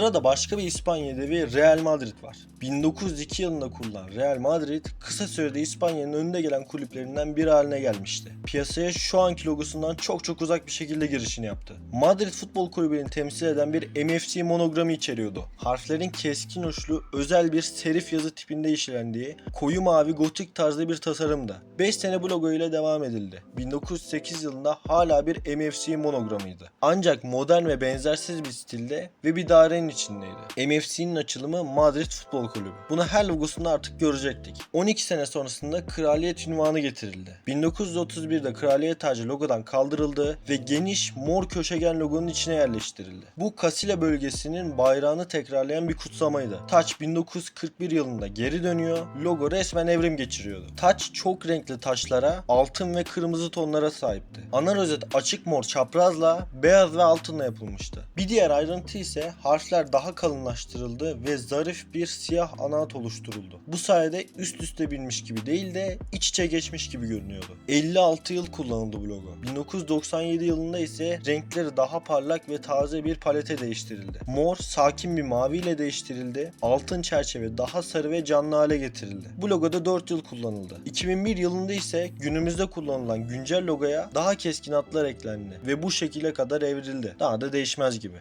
Sırada başka bir İspanya devi Real Madrid var. 1902 yılında kurulan Real Madrid kısa sürede İspanya'nın önünde gelen kulüplerinden biri haline gelmişti. Piyasaya şu anki logosundan çok çok uzak bir şekilde girişini yaptı. Madrid Futbol Kulübü'nü temsil eden bir MFC monogramı içeriyordu. Harflerin keskin uçlu özel bir serif yazı tipinde işlendiği koyu mavi gotik tarzda bir tasarımdı. 5 sene bu logo ile devam edildi. 1908 yılında hala bir MFC monogramıydı. Ancak modern ve benzersiz bir stilde ve bir dairenin içindeydi. MFC'nin açılımı Madrid Futbol Kulübü. Bunu her logosunda artık görecektik. 12 sene sonrasında kraliyet ünvanı getirildi. 1931'de kraliyet tacı logodan kaldırıldı ve geniş mor köşegen logonun içine yerleştirildi. Bu Kasile bölgesinin bayrağını tekrarlayan bir kutsamaydı. Taç 1941 yılında geri dönüyor, logo resmen evrim geçiriyordu. Taç çok renkli taşlara, altın ve kırmızı tonlara sahipti. Ana rozet açık mor çaprazla, beyaz ve altınla yapılmıştı. Bir diğer ayrıntı ise harfler daha kalınlaştırıldı ve zarif bir siyah anaat oluşturuldu. Bu sayede üst üste binmiş gibi değil de iç içe geçmiş gibi görünüyordu. 56 yıl kullanıldı bu logo. 1997 yılında ise renkleri daha parlak ve taze bir palete değiştirildi. Mor sakin bir mavi ile değiştirildi. Altın çerçeve daha sarı ve canlı hale getirildi. Bu logoda 4 yıl kullanıldı. 2001 yılında ise günümüzde kullanılan güncel logoya daha keskin hatlar eklendi ve bu şekile kadar evrildi. Daha da değişmez gibi.